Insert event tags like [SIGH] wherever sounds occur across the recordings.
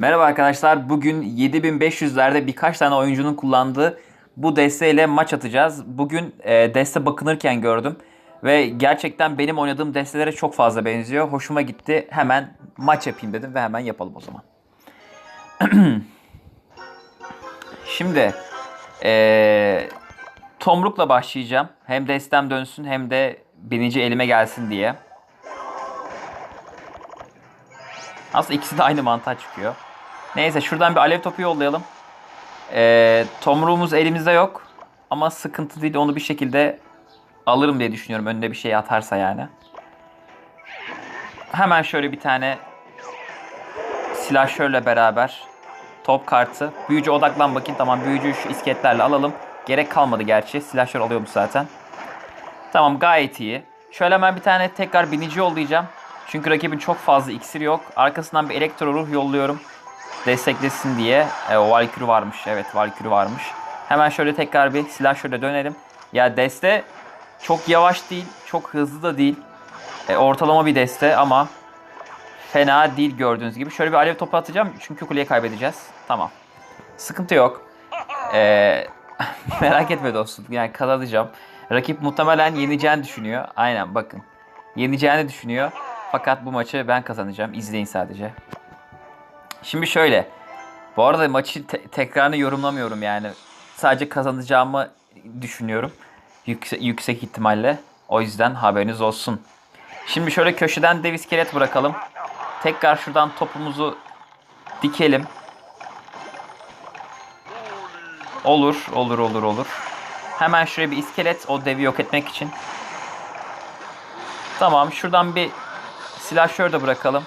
Merhaba arkadaşlar. Bugün 7500'lerde birkaç tane oyuncunun kullandığı bu desteğiyle maç atacağız. Bugün e, deste bakınırken gördüm. Ve gerçekten benim oynadığım destelere çok fazla benziyor. Hoşuma gitti. Hemen maç yapayım dedim ve hemen yapalım o zaman. [CLEARS THROAT] Şimdi e, Tomruk'la başlayacağım. Hem destem dönsün hem de birinci elime gelsin diye. Aslında ikisi de aynı mantığa çıkıyor. Neyse şuradan bir alev topu yollayalım. Ee, tomruğumuz elimizde yok. Ama sıkıntı değil onu bir şekilde alırım diye düşünüyorum. Önüne bir şey atarsa yani. Hemen şöyle bir tane silahşörle beraber top kartı. Büyücü odaklan bakayım. Tamam büyücüyü şu iskeletlerle alalım. Gerek kalmadı gerçi. Silahşör alıyormuş zaten. Tamam gayet iyi. Şöyle hemen bir tane tekrar binici yollayacağım. Çünkü rakibin çok fazla iksiri yok. Arkasından bir elektro ruh yolluyorum. Desteklesin diye. E, Valkyrie varmış. Evet Valkyrie varmış. Hemen şöyle tekrar bir silah şöyle dönelim. Ya deste çok yavaş değil. Çok hızlı da değil. E, ortalama bir deste ama fena değil gördüğünüz gibi. Şöyle bir alev topu atacağım. Çünkü kuleyi kaybedeceğiz. Tamam. Sıkıntı yok. E, [LAUGHS] merak etme dostum. Yani kazanacağım. Rakip muhtemelen yeneceğini düşünüyor. Aynen bakın. Yeneceğini düşünüyor. Fakat bu maçı ben kazanacağım. İzleyin sadece. Şimdi şöyle. Bu arada maçı te- tekrarını yorumlamıyorum yani. Sadece kazanacağımı düşünüyorum. Yüksek, yüksek ihtimalle. O yüzden haberiniz olsun. Şimdi şöyle köşeden dev iskelet bırakalım. Tekrar şuradan topumuzu dikelim. Olur, olur, olur, olur. Hemen şuraya bir iskelet o devi yok etmek için. Tamam, şuradan bir silahşör de bırakalım.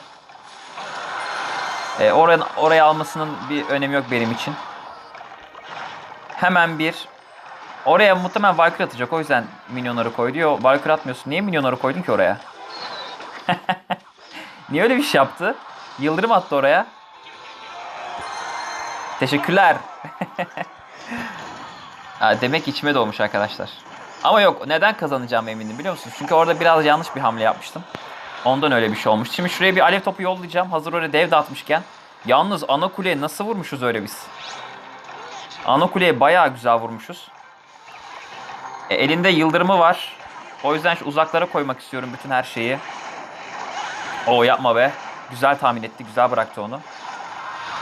E, oraya, oraya almasının bir önemi yok benim için. Hemen bir Oraya muhtemelen Valkyrie atacak. O yüzden minyonları koydu. Yo, Valkyrie atmıyorsun. Niye minyonları koydun ki oraya? [LAUGHS] Niye öyle bir şey yaptı? Yıldırım attı oraya. Teşekkürler. [LAUGHS] ha, demek içime doğmuş arkadaşlar. Ama yok neden kazanacağım eminim biliyor musunuz? Çünkü orada biraz yanlış bir hamle yapmıştım. Ondan öyle bir şey olmuş. Şimdi şuraya bir alev topu yollayacağım. Hazır oraya dev dağıtmışken. Yalnız ana kuleye nasıl vurmuşuz öyle biz? Ana kuleye bayağı güzel vurmuşuz. E, elinde yıldırımı var. O yüzden şu uzaklara koymak istiyorum bütün her şeyi. O yapma be. Güzel tahmin etti. Güzel bıraktı onu.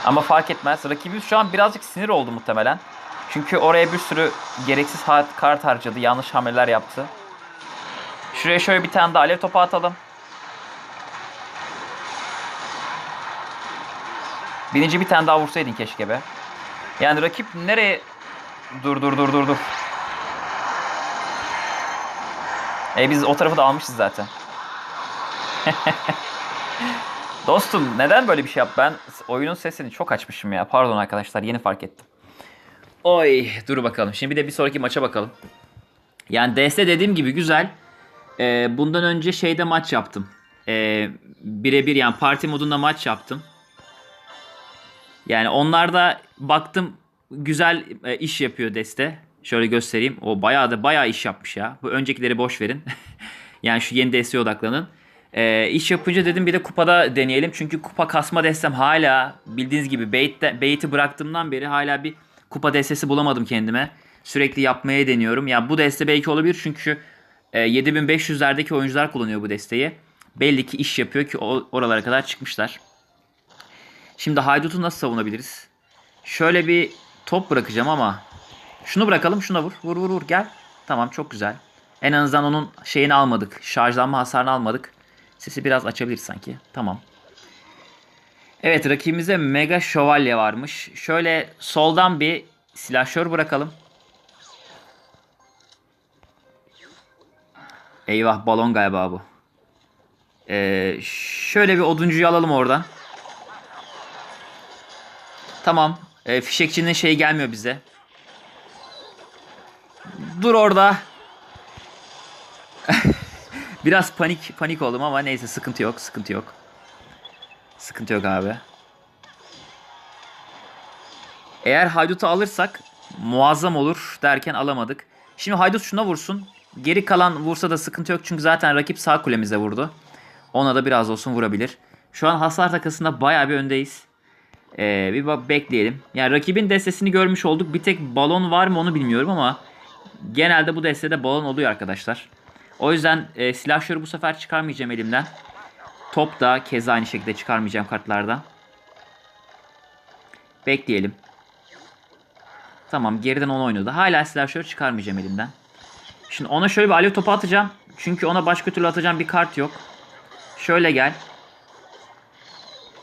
Ama fark etmez. Rakibimiz şu an birazcık sinir oldu muhtemelen. Çünkü oraya bir sürü gereksiz kart harcadı. Yanlış hamleler yaptı. Şuraya şöyle bir tane daha alev topu atalım. Birinci bir tane daha vursaydın keşke be. Yani rakip nereye... Dur dur dur dur dur. E biz o tarafı da almışız zaten. [LAUGHS] Dostum neden böyle bir şey yap? Ben oyunun sesini çok açmışım ya. Pardon arkadaşlar yeni fark ettim. Oy dur bakalım. Şimdi bir de bir sonraki maça bakalım. Yani DS dediğim gibi güzel. Ee, bundan önce şeyde maç yaptım. Ee, birebir yani parti modunda maç yaptım. Yani onlarda baktım güzel e, iş yapıyor Deste. Şöyle göstereyim. O bayağı da bayağı iş yapmış ya. Bu öncekileri boş verin. [LAUGHS] yani şu yeni Deste'ye odaklanın. E, iş yapınca dedim bir de kupada deneyelim. Çünkü kupa kasma destem hala bildiğiniz gibi bait'te, bait'i bıraktığımdan beri hala bir kupa destesi bulamadım kendime. Sürekli yapmaya deniyorum. Ya bu deste belki olabilir çünkü e, 7500'lerdeki oyuncular kullanıyor bu desteği. Belli ki iş yapıyor ki oralara kadar çıkmışlar. Şimdi Haydut'u nasıl savunabiliriz? Şöyle bir top bırakacağım ama şunu bırakalım şuna vur. Vur vur vur gel. Tamam çok güzel. En azından onun şeyini almadık. Şarjlanma hasarını almadık. Sesi biraz açabilir sanki. Tamam. Evet rakibimizde Mega Şövalye varmış. Şöyle soldan bir silahşör bırakalım. Eyvah balon galiba bu. Ee, şöyle bir oduncuyu alalım oradan. Tamam. E, fişekçinin şeyi gelmiyor bize. Dur orada. [LAUGHS] Biraz panik panik oldum ama neyse sıkıntı yok, sıkıntı yok. Sıkıntı yok abi. Eğer Haydut'u alırsak muazzam olur derken alamadık. Şimdi Haydut şuna vursun. Geri kalan vursa da sıkıntı yok çünkü zaten rakip sağ kulemize vurdu. Ona da biraz olsun vurabilir. Şu an hasar takısında bayağı bir öndeyiz. Ee, bir bak bekleyelim. Yani rakibin destesini görmüş olduk. Bir tek balon var mı onu bilmiyorum ama genelde bu destede balon oluyor arkadaşlar. O yüzden e, silahşörü bu sefer çıkarmayacağım elimden. Top da keza aynı şekilde çıkarmayacağım kartlardan. Bekleyelim. Tamam geriden onu oynadı. Hala silahşörü çıkarmayacağım elimden. Şimdi ona şöyle bir alev topu atacağım. Çünkü ona başka türlü atacağım bir kart yok. Şöyle gel.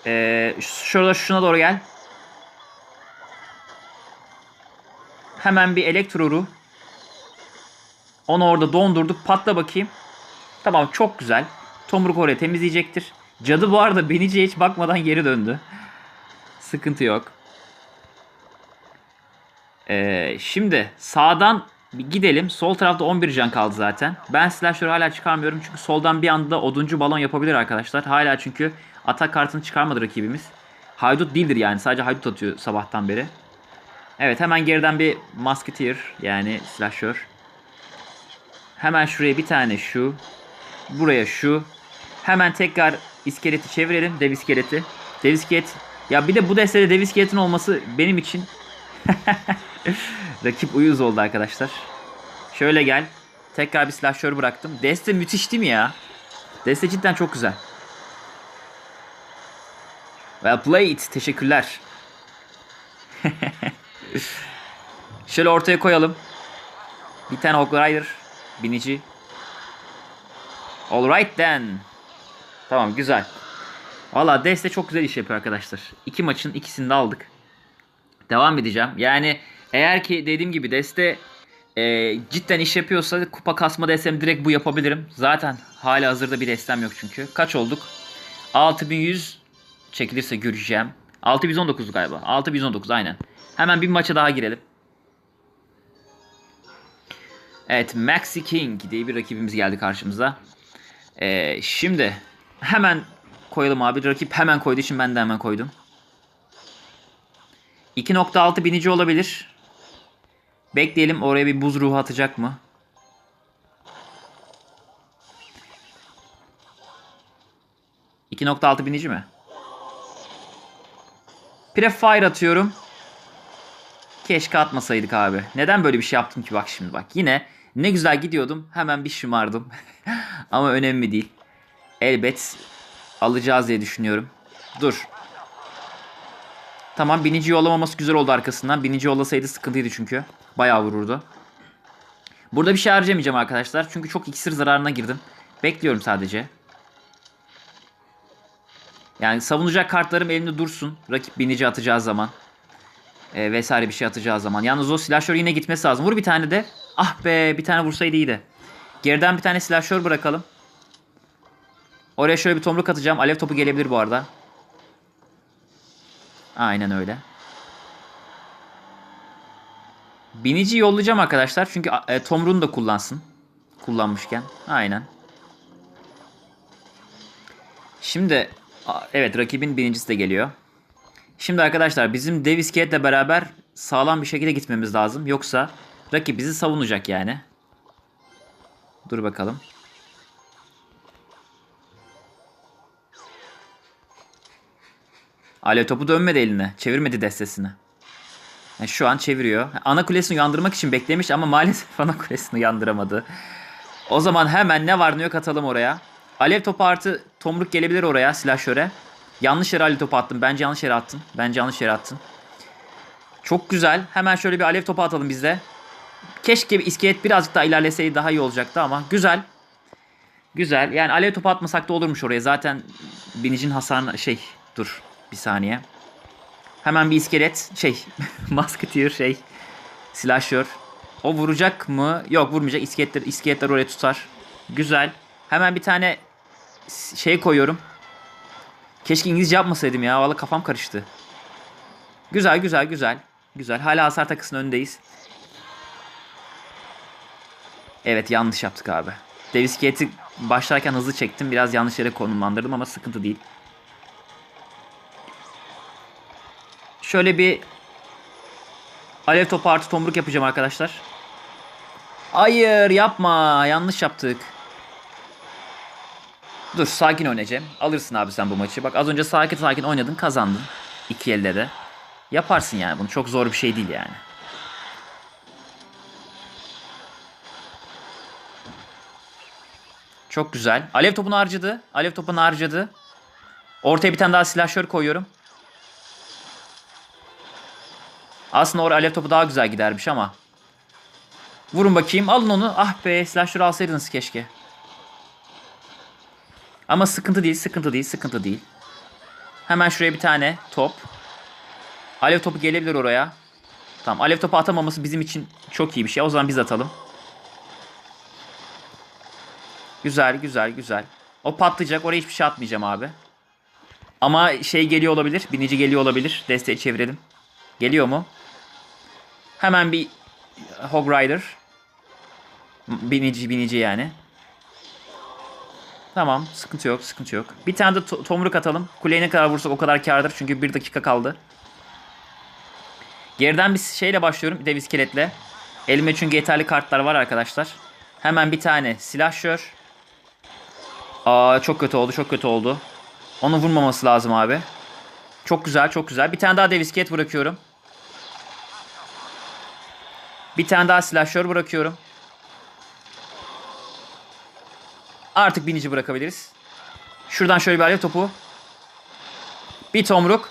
Ee, şurada şuna doğru gel. Hemen bir elektroru. Onu orada dondurduk. Patla bakayım. Tamam çok güzel. Tomruk oraya temizleyecektir. Cadı bu arada Benici'ye hiç bakmadan geri döndü. Sıkıntı yok. Ee, şimdi sağdan gidelim. Sol tarafta 11 can kaldı zaten. Ben silahşörü hala çıkarmıyorum. Çünkü soldan bir anda oduncu balon yapabilir arkadaşlar. Hala çünkü atak kartını çıkarmadı rakibimiz. Haydut değildir yani. Sadece haydut atıyor sabahtan beri. Evet hemen geriden bir musketeer yani silahşör. Hemen şuraya bir tane şu. Buraya şu. Hemen tekrar iskeleti çevirelim. Dev iskeleti. Dev iskelet. Ya bir de bu destede dev iskeletin olması benim için [LAUGHS] Rakip uyuz oldu arkadaşlar. Şöyle gel. Tekrar bir silahşör bıraktım. Deste müthiş değil mi ya? Deste cidden çok güzel. Well played. Teşekkürler. [LAUGHS] Şöyle ortaya koyalım. Bir tane Hawk Rider. Binici. Alright then. Tamam güzel. Valla Deste çok güzel iş yapıyor arkadaşlar. İki maçın ikisini de aldık. Devam edeceğim. Yani eğer ki dediğim gibi Deste e, cidden iş yapıyorsa kupa kasma desem direkt bu yapabilirim. Zaten hala hazırda bir destem yok çünkü. Kaç olduk? 6100 çekilirse göreceğim. 6119 galiba. 6119 aynen. Hemen bir maça daha girelim. Evet Maxi King diye bir rakibimiz geldi karşımıza. Ee, şimdi hemen koyalım abi. Rakip hemen koyduğu için ben de hemen koydum. 2.6 binici olabilir. Bekleyelim oraya bir buz ruhu atacak mı? ...2.6 binici mi? Prefire atıyorum. Keşke atmasaydık abi. Neden böyle bir şey yaptım ki bak şimdi bak. Yine ne güzel gidiyordum. Hemen bir şımardım. [LAUGHS] Ama önemli değil. Elbet alacağız diye düşünüyorum. Dur. Tamam binici yollamaması güzel oldu arkasından. Binici yollasaydı sıkıntıydı çünkü. Bayağı vururdu. Burada bir şey harcamayacağım arkadaşlar. Çünkü çok iksir zararına girdim. Bekliyorum sadece. Yani savunacak kartlarım elimde dursun. Rakip binici atacağı zaman. E, vesaire bir şey atacağı zaman. Yalnız o silahşör yine gitmesi lazım. Vur bir tane de. Ah be bir tane vursaydı iyiydi. Geriden bir tane silahşör bırakalım. Oraya şöyle bir tomruk atacağım. Alev topu gelebilir bu arada. Aynen öyle. Binici yollayacağım arkadaşlar. Çünkü e, tomruğunu da kullansın. Kullanmışken. Aynen. Şimdi evet rakibin birincisi de geliyor. Şimdi arkadaşlar bizim dev iskeletle beraber sağlam bir şekilde gitmemiz lazım. Yoksa rakip bizi savunacak yani. Dur bakalım. Alev topu dönmedi eline. Çevirmedi destesini. Yani şu an çeviriyor. Ana kulesini uyandırmak için beklemiş ama maalesef [LAUGHS] ana kulesini uyandıramadı. O zaman hemen ne var ne yok atalım oraya. Alev topu artı tomruk gelebilir oraya silahşöre. Yanlış yere alev topu attım. Bence yanlış yere attın. Bence yanlış yere attın. Çok güzel. Hemen şöyle bir alev topu atalım biz de. Keşke iskelet birazcık daha ilerleseydi daha iyi olacaktı ama güzel. Güzel. Yani alev topu atmasak da olurmuş oraya. Zaten binicin hasarına şey dur bir saniye. Hemen bir iskelet şey [LAUGHS] musketeer şey silahşör. O vuracak mı? Yok vurmayacak. İskeletler, iskeletler oraya tutar. Güzel. Hemen bir tane şey koyuyorum. Keşke İngilizce yapmasaydım ya. Vallahi kafam karıştı. Güzel güzel güzel. Güzel. Hala hasar takısının önündeyiz. Evet yanlış yaptık abi. Dev iskeleti başlarken hızlı çektim. Biraz yanlış yere konumlandırdım ama sıkıntı değil. Şöyle bir alev topu artı tomruk yapacağım arkadaşlar. Hayır yapma. Yanlış yaptık. Dur sakin oynayacağım. Alırsın abi sen bu maçı. Bak az önce sakin sakin oynadın kazandın. iki elde de. Yaparsın yani bunu. Çok zor bir şey değil yani. Çok güzel. Alev topunu harcadı. Alev topunu harcadı. Ortaya bir tane daha silahşör koyuyorum. Aslında oraya alev topu daha güzel gidermiş ama. Vurun bakayım. Alın onu. Ah be silahşörü alsaydınız keşke. Ama sıkıntı değil, sıkıntı değil, sıkıntı değil. Hemen şuraya bir tane top. Alev topu gelebilir oraya. Tamam alev topu atamaması bizim için çok iyi bir şey. O zaman biz atalım. Güzel, güzel, güzel. O patlayacak. Oraya hiçbir şey atmayacağım abi. Ama şey geliyor olabilir. Binici geliyor olabilir. Desteği çevirelim. Geliyor mu? Hemen bir Hog Rider. Binici, binici yani. Tamam. Sıkıntı yok, sıkıntı yok. Bir tane de to- tomruk atalım. Kuleye ne kadar vursak o kadar kardır. Çünkü bir dakika kaldı. Geriden bir şeyle başlıyorum. Dev iskeletle. Elime çünkü yeterli kartlar var arkadaşlar. Hemen bir tane silahşör. Aa çok kötü oldu, çok kötü oldu. Onu vurmaması lazım abi. Çok güzel, çok güzel. Bir tane daha dev iskelet bırakıyorum. Bir tane daha silahşör bırakıyorum. Artık binici bırakabiliriz. Şuradan şöyle bir alev topu. Bir tomruk.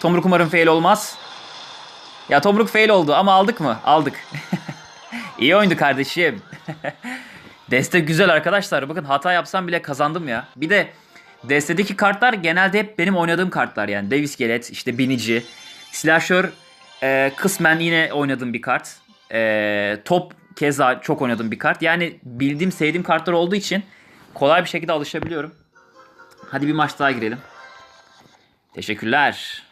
Tomruk umarım fail olmaz. Ya tomruk fail oldu ama aldık mı? Aldık. [LAUGHS] İyi oyundu kardeşim. [LAUGHS] Deste güzel arkadaşlar. Bakın hata yapsam bile kazandım ya. Bir de destedeki kartlar genelde hep benim oynadığım kartlar yani. Dev iskelet, işte binici, silahşör e, kısmen yine oynadığım bir kart. E, top keza çok oynadığım bir kart. Yani bildiğim, sevdiğim kartlar olduğu için kolay bir şekilde alışabiliyorum. Hadi bir maç daha girelim. Teşekkürler.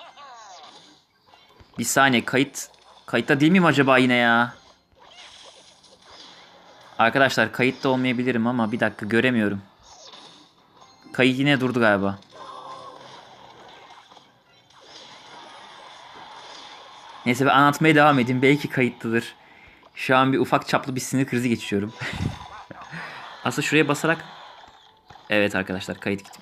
Bir saniye kayıt kayıtta değil miyim acaba yine ya? Arkadaşlar kayıtta olmayabilirim ama bir dakika göremiyorum. Kayıt yine durdu galiba. Neyse ben anlatmaya devam edeyim. Belki kayıtlıdır. Şu an bir ufak çaplı bir sinir krizi geçiyorum. [LAUGHS] Aslında şuraya basarak... Evet arkadaşlar kayıt gitti.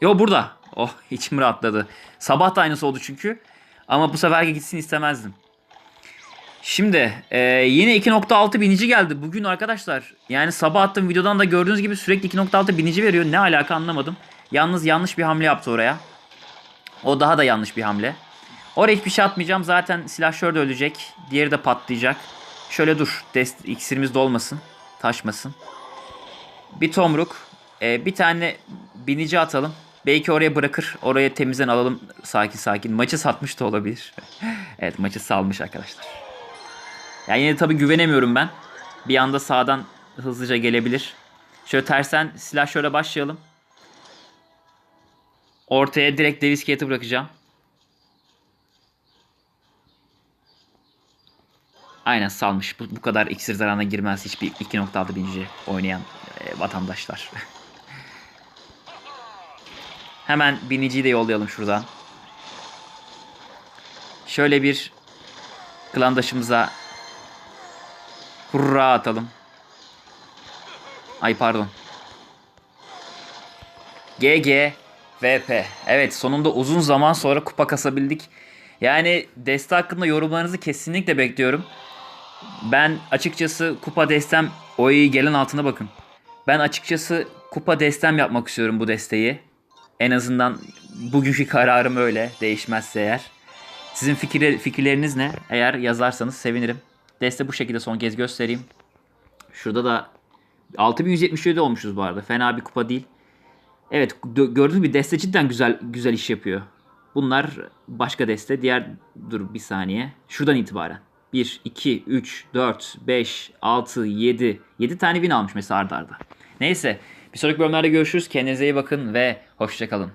Yo burada. Oh [LAUGHS] içim rahatladı. Sabah da aynısı oldu çünkü. Ama bu seferki gitsin istemezdim. Şimdi e, yine 2.6 binici geldi bugün arkadaşlar. Yani sabah attığım videodan da gördüğünüz gibi sürekli 2.6 binici veriyor. Ne alaka anlamadım. Yalnız yanlış bir hamle yaptı oraya. O daha da yanlış bir hamle. Oraya hiçbir şey atmayacağım. Zaten silahşör de ölecek. Diğeri de patlayacak. Şöyle dur. Dest iksirimiz dolmasın. Taşmasın. Bir tomruk. e, bir tane binici atalım. Belki oraya bırakır. Oraya temizden alalım sakin sakin. Maçı satmış da olabilir. [LAUGHS] evet maçı salmış arkadaşlar. Yani yine tabii güvenemiyorum ben. Bir anda sağdan hızlıca gelebilir. Şöyle tersen silah şöyle başlayalım. Ortaya direkt dev iskeleti bırakacağım. Aynen salmış. Bu, bu kadar iksir zararına girmez hiçbir 2.6 binci oynayan e, vatandaşlar. [LAUGHS] Hemen biniciyi de yollayalım şuradan. Şöyle bir klandaşımıza hurra atalım. Ay pardon. GG VP. Evet sonunda uzun zaman sonra kupa kasabildik. Yani deste hakkında yorumlarınızı kesinlikle bekliyorum. Ben açıkçası kupa destem oy gelen altına bakın. Ben açıkçası kupa destem yapmak istiyorum bu desteği. En azından bugünkü kararım öyle değişmezse eğer. Sizin fikir, fikirleriniz ne? Eğer yazarsanız sevinirim. Deste bu şekilde son kez göstereyim. Şurada da 6177 olmuşuz bu arada. Fena bir kupa değil. Evet gö- gördüğünüz gibi deste cidden güzel güzel iş yapıyor. Bunlar başka deste. Diğer dur bir saniye. Şuradan itibaren. 1, 2, 3, 4, 5, 6, 7. 7 tane win almış mesela arda arda. Neyse. Bir sonraki bölümlerde görüşürüz. Kendinize iyi bakın ve hoşçakalın.